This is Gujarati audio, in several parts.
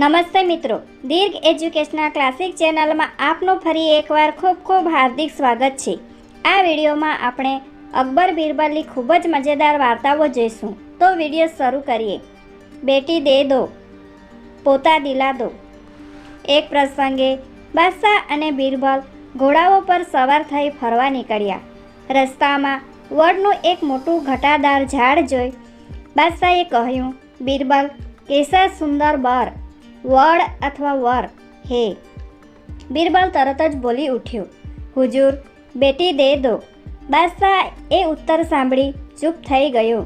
નમસ્તે મિત્રો. દીર્ઘ એજ્યુકેશનલ ક્લાસિક ચેનલમાં આપનું ફરી એકવાર ખૂબ ખૂબ હાર્દિક સ્વાગત છે. આ વિડીયોમાં આપણે અકબર બિરબલની ખૂબ જ મજેદાર વાર્તાઓ જોઈશું. તો વીડિયો શરૂ કરીએ. બેટી દે દો, પોતા દિલા દો. એક પ્રસંગે બાદશાહ અને બિરબલ ઘોડાઓ પર સવાર થઈ ફરવા નીકળ્યા. રસ્તામાં વડનું એક મોટું ઘટાદાર ઝાડ જોઈ બાદશાહે કહ્યું, બિરબલ કેસા સુંદર બર. વડ અથવા વર હે બિરબલ તરત જ બોલી ઉઠ્યો હુજુર બેટી દે દો બાદશાહ એ ઉત્તર સાંભળી ચૂપ થઈ ગયો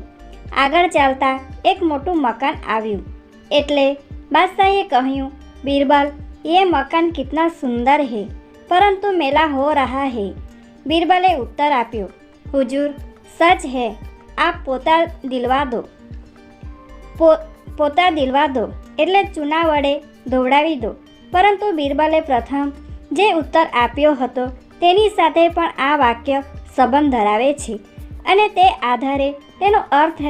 આગળ ચાલતા એક મોટું મકાન આવ્યું એટલે બાદશાહે કહ્યું બિરબલ ये मकान कितना सुंदर है परंतु मेला हो रहा है બિરબલે ઉત્તર આપ્યો હુજુર સચ હે આપ પોતા દિલવા દો પો પોતા દિલવા દો, એટલે ચૂના વડે ધોવડાવી દો. પરંતુ બિરબલે પ્રથમ જે ઉત્તર આપ્યો હતો, તેની સાથે પણ આ વાક્ય સંબંધ ધરાવે છે. અને તે આધારે તેનો અર્થ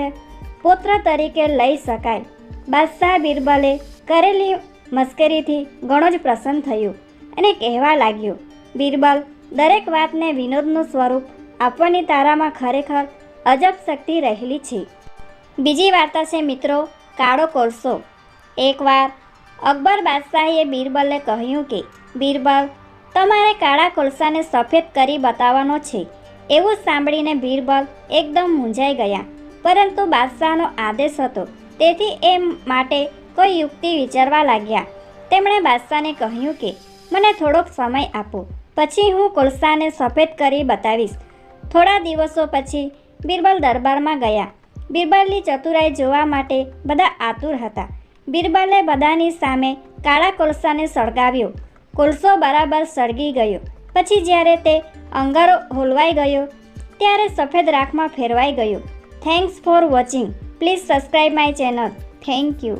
પુત્ર તરીકે લઈ શકાય. બાદશાહ બિરબલે કરેલી મસ્કરીથી ઘણો જ પ્રસન્ન થયો અને કહેવા લાગ્યો, બિરબલ, દરેક વાતને વિનોદનું સ્વરૂપ આપવાની તારામાં ખરેખર અજબ શક્તિ રહેલી છે. બીજી વાર્તા છે મિત્રો કાળો કોલસો. એકવાર અકબર બાદશાહીએ બિરબલને કહ્યું કે, બિરબલ, તમારે કાળા કોલસાને સફેદ કરી બતાવવાનો છે. એવું સાંભળીને બિરબલ એકદમ મૂંઝાઈ ગયા. પરંતુ બાદશાહનો આદેશ હતો. તેથી એ માટે કોઈ યુક્તિ વિચારવા લાગ્યા. તેમણે બાદશાહને કહ્યું કે, મને થોડોક સમય આપો. પછી હું કોલસાને સફેદ કરી બતાવીશ. થોડા દિવસો પછી બિરબલ દરબારમાં ગયા. બિરબલની ચતુરાઈ જોવા માટે બધા આતુર હતા. બિરબલે બધાની સામે કાળા કોલસાને સળગાવ્યો. કોલસો બરાબર સળગી ગયો. પછી જ્યારે તે અંગારો હોલવાઈ ગયો, ત્યારે સફેદ રાખમાં ફેરવાઈ ગયો. Thanks for watching please subscribe my channel thank you